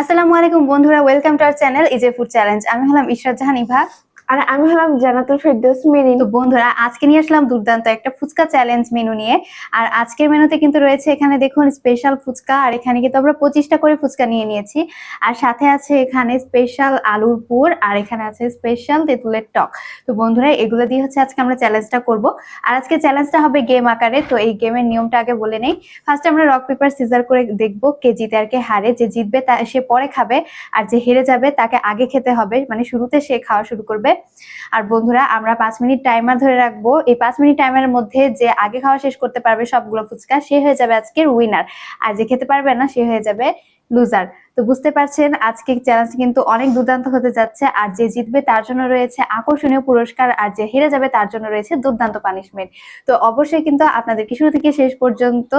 আসসালামু আলাইকুম বন্ধুরা welcome to our channel easy food challenge আমি হলাম ঈশ্বর জাহান ইভা। আর আমি হলাম জানাতুল ফেরদৌস মেরিন তো বন্ধুরা, আজকে নিয়ে আসলাম দুর্দান্ত একটা ফুচকা চ্যালেঞ্জ মেনু নিয়ে। আর আজকের মেনুতে কিন্তু রয়েছে এখানে দেখুন স্পেশাল ফুচকা, আর এখানে কিন্তু আমরা পঁচিশটা করে ফুচকা নিয়ে নিয়েছি। আর সাথে আছে এখানে স্পেশাল আলুর পুর, আর এখানে আছে স্পেশাল তেঁতুলের টক। তো বন্ধুরা, এগুলো দিয়ে হচ্ছে আজকে আমরা চ্যালেঞ্জটা করব। আর আজকে চ্যালেঞ্জটা হবে গেম আকারে, তো এই গেমের নিয়মটা আগে বলে নেই। ফার্স্ট আমরা রক পেপার সিজার করে দেখব কে জিতে আর কে হারে। যে জিতবে তা সে পরে খাবে, আর যে হেরে যাবে তাকে আগে খেতে হবে। মানে শুরুতে সে খাওয়া শুরু করবে। আর বন্ধুরা, আমরা পাঁচ মিনিট টাইমার ধরে রাখব। এই পাঁচ মিনিট টাইমারের মধ্যে যে আগে খাওয়া শেষ করতে পারবে সবগুলো ফুচকা, সে হয়ে যাবে আজকের উইনার আর যে খেতে পারবে না, সে হয়ে যাবে লুজার তো বুঝতে পারছেন, আজকে চ্যালেঞ্জ কিন্তু অনেক দুর্দান্ত হতে যাচ্ছে। আর যে জিতবে তার জন্য রয়েছে আকর্ষণীয় পুরস্কার, আর যে হেরে যাবে তার জন্য রয়েছে দুর্দান্ত পানিশমেন্ট তো অবশ্যই কিন্তু আপনাদেরকে শুরু থেকে শেষ পর্যন্ত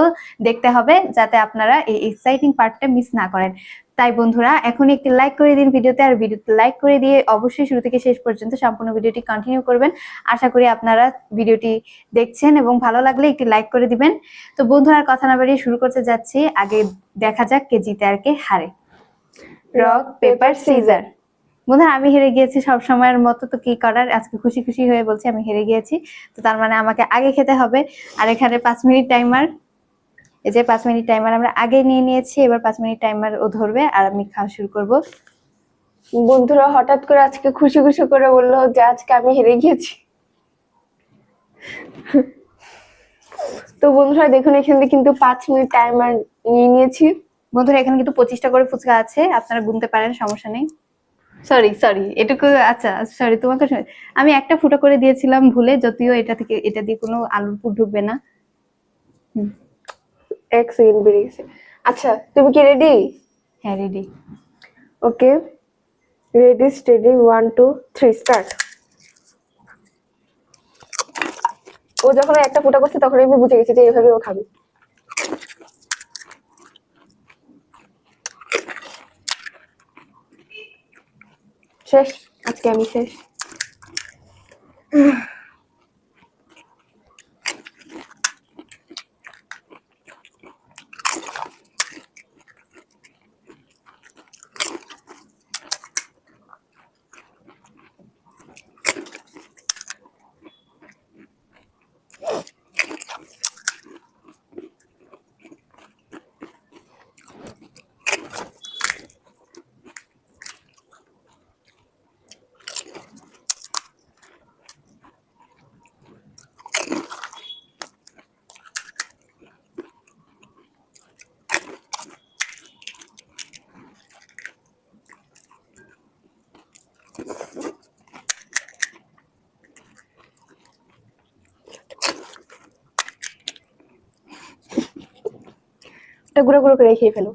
দেখতে হবে, যাতে আপনারা এই এক্সাইটিং পার্টটা মিস না করেন। তাই বন্ধুরা এখন একটি লাইক করে দিন ভিডিওতে আর ভিডিওতে লাইক করে দিয়ে অবশ্যই শুরু থেকে শেষ পর্যন্ত সম্পূর্ণ ভিডিওটি কন্টিনিউ করবেন। আশা করি আপনারা ভিডিওটি দেখছেন এবং ভালো লাগলে একটি লাইক করে দিবেন। তো বন্ধুরা কথা না বাড়িয়ে শুরু করতে যাচ্ছি। আগে দেখা যাক কে জিতে আর কে হারে। রক পেপার সিজার বন্ধুরা, আমি হেরে গিয়েছি সব সময়ের মতো, তো কি করার? আজকে খুশি খুশি হয়ে বলছি আমি হেরে গিয়েছি। তো তার মানে আমাকে আগে খেতে হবে। আর এখানে পাঁচ মিনিট টাইমার এই যে পাঁচ মিনিট টাইমার আমরা আগে নিয়ে নিয়েছি এবার পাঁচ মিনিট টাইমার ও ধরবে আর আমি খাওয়া শুরু করব। বন্ধুরা হঠাৎ করে আজকে খুশি খুশি করে বলল যে আজকে আমি হেরে গিয়েছি। তো বন্ধুরা দেখুন এখানে কিন্তু পাঁচ মিনিট টাইমার নিয়ে নিয়েছি। বন্ধুরা এখানে কিন্তু পঁচিশটা করে ফুচকা আছে আপনারা গুনতে পারেন সমস্যা নেই। সরি সরি এটুকু আচ্ছা সরি তোমাকে আমি একটা ফুটো করে দিয়েছিলাম ভুলে যদিও এটা থেকে এটা দিয়ে কোনো আলুর পুর ঢুকবে না। এক সেকেন্ড বেরিয়ে গেছে আচ্ছা তুমি কি রেডি হ্যাঁ ready okay ready steady one two three start ও যখন একটা ফুটা করছে তখন আমি বুঝে গেছি যে এইভাবে ও খাবে। শেষ আজকে আমি শেষ। এটা গুঁড়ো করে খেয়ে ফেলো।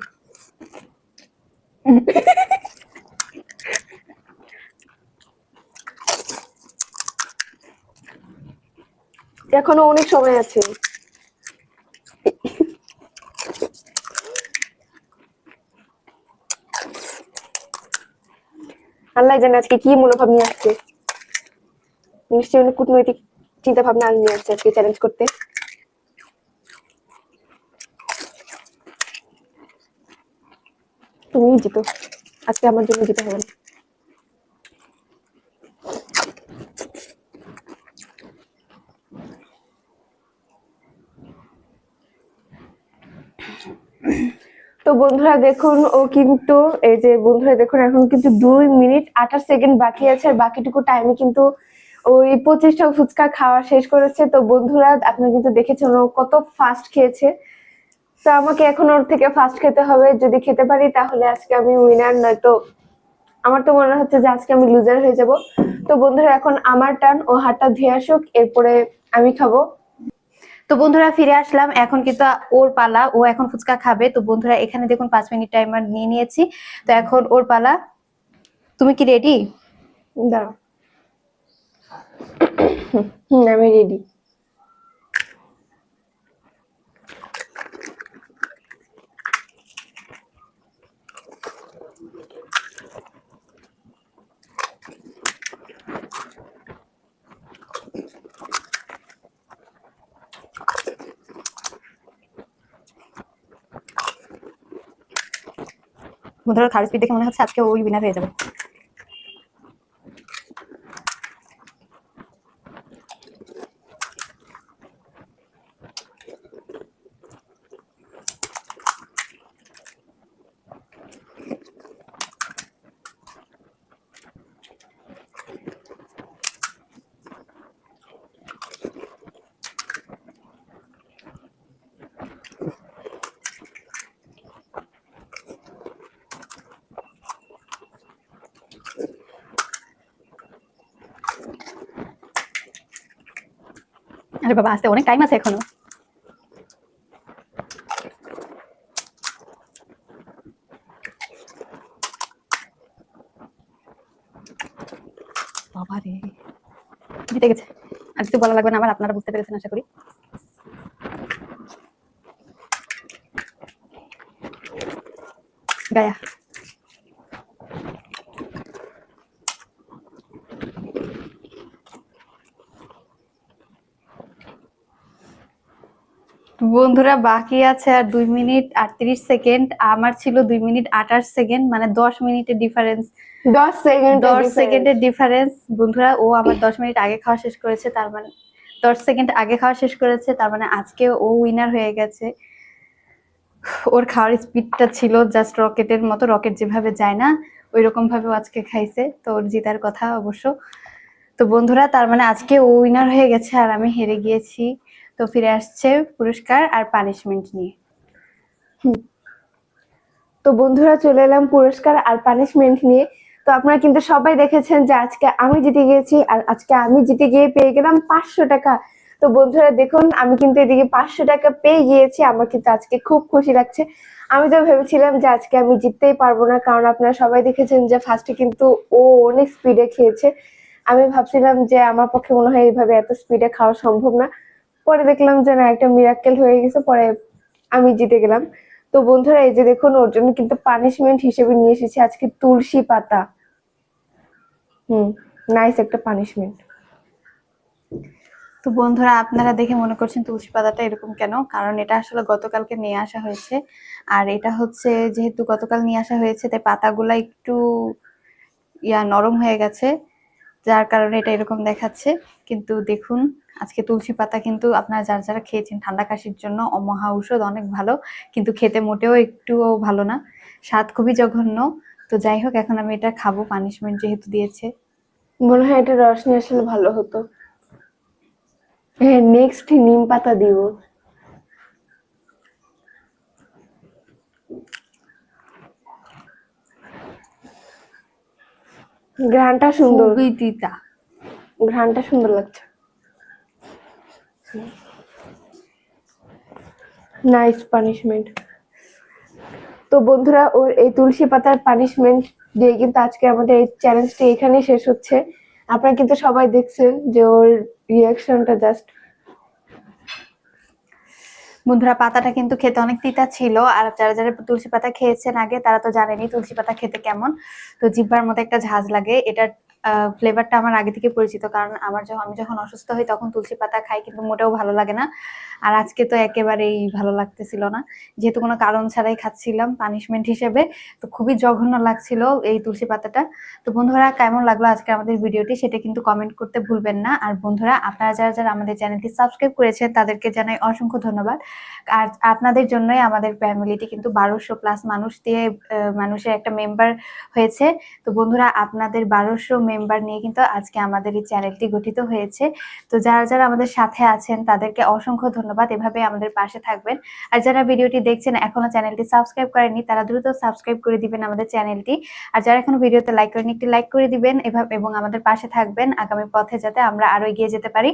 এখনও অনেক সময় আছে। আল্লাহ জানে আজকে কি মনোভাব নিয়ে আসছে। নিশ্চয়ই অনেক কূটনৈতিক চিন্তা ভাবনা নিয়ে আসছে আজকে চ্যালেঞ্জ করতে। তুমিই জিতো। আজকে আমার জন্য জিতে হবে না। তো বন্ধুরা দেখুন, ও কিন্তু এই যে বন্ধুরা দেখুন, এখন কিন্তু দুই মিনিট আঠাশ সেকেন্ড বাকি আছে, আর বাকিটুকু টাইমে কিন্তু ওই পঁচিশটা ফুচকা খাওয়া শেষ করেছে। তো বন্ধুরা, আপনারা কিন্তু দেখেছেন ও কত ফাস্ট খেয়েছে। তো আমাকে এখন ওর থেকে ফার্স্ট খেতে হবে। যদি খেতে পারি, তাহলে আজকে আমি উইনার নয়তো আমার তো মনে হচ্ছে যে আজকে আমি লুজার হয়ে যাব। তো বন্ধুরা, এখন আমার টার্ন ও হাতটা ধুয়ে আসুক, এরপরে আমি খাব। তো বন্ধুরা, ফিরে আসলাম। এখন কিন্তু ওর পালা, ও এখন ফুচকা খাবে। তো বন্ধুরা, এখানে দেখুন পাঁচ মিনিট টাইমার নিয়ে নিয়েছি। তো এখন ওর পালা। তুমি কি রেডি দাঁড়াও। আমি রেডি খাওয়ার স্পিড দেখে মনে হচ্ছে আজকে ওই উইনার হয়ে যাবে। আরে বাবা, আসতে অনেক টাইম আছে এখনও। জিতে গেছে। আর কিছু বলা লাগবে না আমার আপনারা বুঝতে পেরেছেন, আশা করি। গায়া। বন্ধুরা বাকি আছে আর দুই মিনিট আর আটত্রিশ সেকেন্ড আমার ছিল দুই মিনিট আঠাশ সেকেন্ড মানে দশ মিনিটের ডিফারেন্স দশ সেকেন্ড দশ সেকেন্ডের ডিফারেন্স বন্ধুরা ও আমার দশ মিনিট আগে খাওয়া শেষ করেছে তার মানে দশ সেকেন্ড আগে খাওয়া শেষ করেছে তার মানে আজকে ও উইনার হয়ে গেছে। ওর খাওয়ার স্পিডটা ছিল জাস্ট রকেটের মতো রকেট যেভাবে যায় না ওই রকম ভাবে ও আজকে খাইছে তো ওর জিতার কথা অবশ্য। তো বন্ধুরা তার মানে আজকে ও উইনার হয়ে গেছে আর আমি হেরে গিয়েছি। তো ফিরে আসছে পুরস্কার আর পানিশমেন্ট নিয়ে। তো বন্ধুরা চলে এলাম পুরস্কার আর পানিশমেন্ট নিয়ে। তো আপনারা কিন্তু সবাই দেখেছেন যে আজকে আমি জিতে গিয়েছি আর আজকে আমি জিতে গিয়ে পেয়ে গেলাম পাঁচশো টাকা। তো বন্ধুরা দেখুন, আমি কিন্তু এদিকে পাঁচশো টাকা পেয়ে গিয়েছি। আমার কিন্তু আজকে খুব খুশি লাগছে। আমি তো ভেবেছিলাম যে আজকে আমি জিততেই পারব না, কারণ আপনারা সবাই দেখেছেন যে ফার্স্টে কিন্তু ও অনেক স্পিডে খেয়েছে। আমি ভাবছিলাম যে আমার পক্ষে মনে হয় এইভাবে এত স্পিডে খাওয়া সম্ভব না। পরে দেখলাম যে না, একটা মিরাক্কেল হয়ে গেছে, পরে আমি জিতে গেলাম। তো বন্ধুরা, এই যে দেখুন, ওর জন্য কিন্তু পানিশমেন্ট হিসেবে নিয়ে এসেছি আজকে তুলসী পাতা। হুম নাইস একটা পানিশমেন্ট তো বন্ধুরা, আপনারা দেখে মনে করছেন তুলসী পাতাটা এরকম কেন? কারণ এটা আসলে গতকালকে নিয়ে আসা হয়েছে। আর এটা হচ্ছে, যেহেতু গতকাল নিয়ে আসা হয়েছে, তাই পাতাগুলা একটু ইয়া নরম হয়ে গেছে। যার কারণে এটা এরকম দেখাচ্ছে। কিন্তু দেখুন আজকে তুলসী পাতা কিন্তু আপনারা যারা যারা খেয়েছেন ঠান্ডা কাশির জন্য অমহা ঔষধ অনেক ভালো কিন্তু খেতে মোটেও একটুও ভালো না। স্বাদ খুবই জঘন্য। তো যাই হোক এখন আমি এটা খাব পানিশমেন্ট যেহেতু দিয়েছে। মনে হয় এটা রস নিয়ে আসলে ভালো হতো। হ্যাঁ নেক্সট নিম পাতা দিব। ঘ্রাণটা সুন্দর। ঘ্রাণটা সুন্দর লাগছে। নাইস পানিশমেন্ট তো বন্ধুরা, ওর এই তুলসী পাতার পানিশমেন্ট দিয়ে কিন্তু আজকে আমাদের এই চ্যালেঞ্জটি এখানেই শেষ হচ্ছে। আপনারা কিন্তু সবাই দেখছেন যে ওর রিয়াকশনটা জাস্ট বন্ধুরা, পাতাটা কিন্তু খেতে অনেক তিতা ছিল, আর যারা যারা তুলসী পাতা খেয়েছেন আগে, তারা তো জানেনি তুলসী পাতা খেতে কেমন। তো জিহ্বার মতো একটা ঝাঁজ লাগে। এটার ফ্লেভারটা আমার আগে থেকে পরিচিত। কারণ আমার যখন আমি যখন অসুস্থ হই তখন তুলসী পাতা খাই, কিন্তু মোটেও ভালো লাগে না। আর আজকে তো একেবারেই ভালো লাগতেছিল না। যেহেতু কোনো কারণ ছাড়াই খাচ্ছিলাম পানিশমেন্ট হিসেবে, তো খুবই জঘন্য লাগছিল এই তুলসী পাতাটা। তো বন্ধুরা, কেমন লাগল আজকে আমাদের ভিডিওটি সেটা কিন্তু কমেন্ট করতে ভুলবেন না। আর বন্ধুরা, আপনারা যারা যারা আমাদের চ্যানেলটি সাবস্ক্রাইব করেছেন, তাদেরকে জানাই অসংখ্য ধন্যবাদ। আর আপনাদের জন্যই আমাদের ফ্যামিলিটি কিন্তু বারোশো প্লাস মানুষ দিয়ে মানুষের একটা মেম্বার হয়েছে। তো বন্ধুরা, আপনাদের বারোশো মেম্বার নিয়ে কিন্তু আজকে আমাদের এই চ্যানেলটি গঠিত হয়েছে। তো যারা যারা আমাদের সাথে আছেন, তাদেরকে অসংখ্য ধন্যবাদ। এভাবে আমাদের পাশে থাকবেন। আর যারা ভিডিওটি দেখছেন, এখনও চ্যানেলটি সাবস্ক্রাইব করেননি, তারা দ্রুত সাবস্ক্রাইব করে দিবেন আমাদের চ্যানেলটি আর যারা এখনও ভিডিওতে লাইক করেনি একটি লাইক করে দিবেন এভাবে, এবং আমাদের পাশে থাকবেন। আগামী পথে যাতে আমরা আরও এগিয়ে যেতে পারি।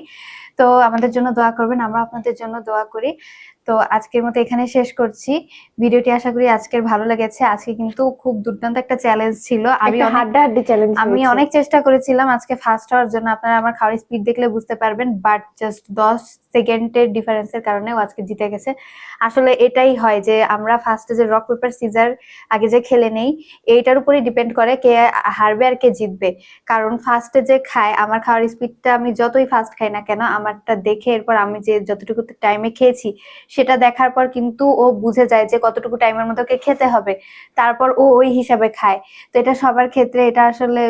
তো আমাদের জন্য দোয়া করবেন, আমরা আপনাদের জন্য দোয়া করি। তো আজকের মতো এখানে শেষ করছি। ভিডিওটি আশা করি আজকের ভালো লেগেছে। আজকে কিন্তু খুব দুর্দান্ত একটা চ্যালেঞ্জ ছিল। আমি একটা হাড্ডা হাড্ডি চ্যালেঞ্জ আমি অনেক চেষ্টা করেছিলাম আজকে ফার্স্ট হওয়ার জন্য। আপনারা আমার খাওয়ার স্পিড দেখলে বুঝতে পারবেন বাট জাস্ট দশ সেকেন্ডের ডিফারেন্সের কারণে ও আজকে জিতে গেছে। আসলে এটাই হয় যে আমরা ফার্স্টে যে রক পেপার সিজার আগে যে খেলে নেই এইটার উপরই ডিপেন্ড করে কে হারবে আর কে জিতবে। কারণ ফার্স্টে যে খায় আমার খাওয়ার স্পিডটা আমি যতই ফাস্ট খাই না কেন আমারটা দেখে এরপর আমি যে যতটুকু টাইমে খেয়েছি সেটা দেখার পর কিন্তু ও বুঝে যায় যে কতটুকু টাইমের মধ্যে ওকে খেতে হবে। তারপর ও ওই হিসাবে খায়। তো এটা সবার ক্ষেত্রে এটা আসলে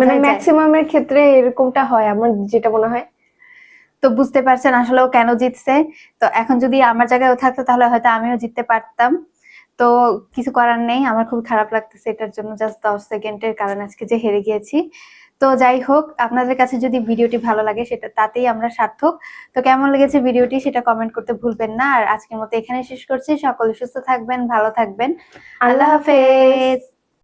মানে ম্যাক্সিমামের ক্ষেত্রে এরকমটা হয় আমার যেটা মনে হয়। তো বুঝতে পারছেন আসলে ও কেন জিতছে? তো এখন যদি আমার জায়গায় ও থাকতো তাহলে হয়তো আমিও জিততে পারতাম। তো কিছু করার নেই আমার খুব খারাপ লাগতেছে এটার জন্য। জাস্ট দশ সেকেন্ডের কারণ আজকে যে হেরে গিয়েছি। তো যাই হোক আপনাদের কাছে যদি ভিডিওটি ভালো লাগে সেটা তাতেই আমরা সার্থক। তো কেমন লেগেছে ভিডিওটি সেটা কমেন্ট করতে ভুলবেন না। আর আজকের মতো এখানে শেষ করছি। সকলে সুস্থ থাকবেন ভালো থাকবেন। আল্লাহ হাফেজ।